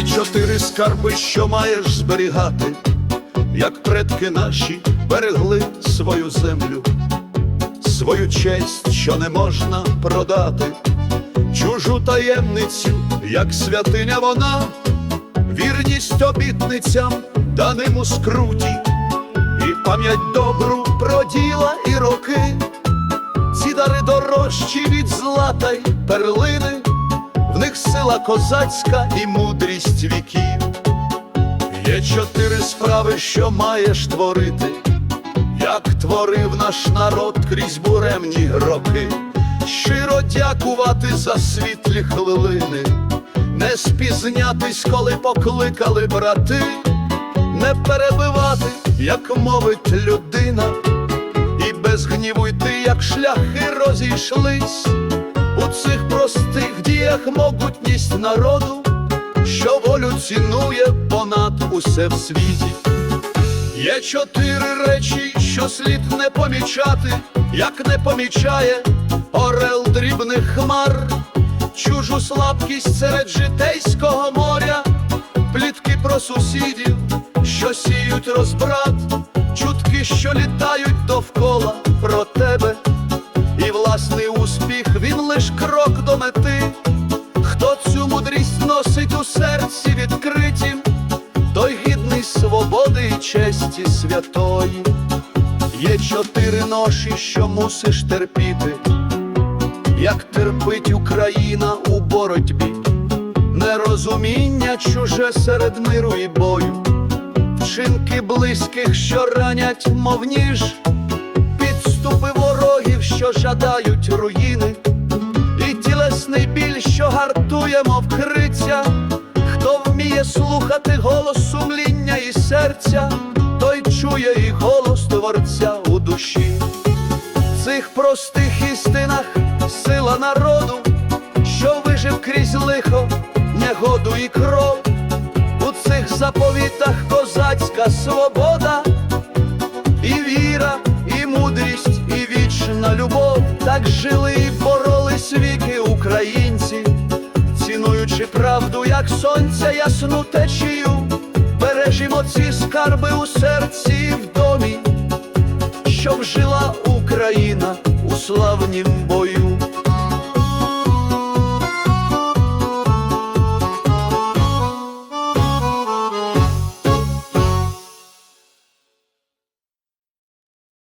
чотири скарби, що маєш зберігати, як предки наші берегли свою землю, свою честь, що не можна продати, чужу таємницю, як святиня вона, вірність обітницям, даним у скруті, і пам'ять добру про діла і роки, ці дари дорожчі від злата й перлини, сила козацька і мудрість віків. Є чотири справи, що маєш творити, як творив наш народ крізь буремні роки, щиро дякувати за світлі хвилини, не спізнятись, коли покликали брати, не перебивати, як мовить людина, і без гніву йти, як шляхи розійшлись. У цих простих діях могутність народу, що волю цінує понад усе в світі. Є чотири речі, що слід не помічати, як не помічає орел дрібних хмар, чужу слабкість серед житейського моря, плітки про сусідів, що сіють розбрат, чутки, що літають довкола у серці відкритім, той гідний свободи і честі святої. Є чотири ноші, що мусиш терпіти, як терпить Україна у боротьбі, нерозуміння чуже серед миру і бою, вчинки близьких, що ранять, мов ніж, підступи ворогів, що жадають руїни, і тілесний біль, що гартує, мов криця, слухати голос сумління і серця, той чує і голос творця у душі. В цих простих істинах сила народу, що вижив крізь лихо, негоду і кров. У цих заповітах козацька свобода, і віра, і мудрість, і вічна любов. Так жили і боролись віки українці, цінуючи правду, як сонця ясну течію, бережімо ці скарби у серці і в домі, щоб жила Україна у славнім бою.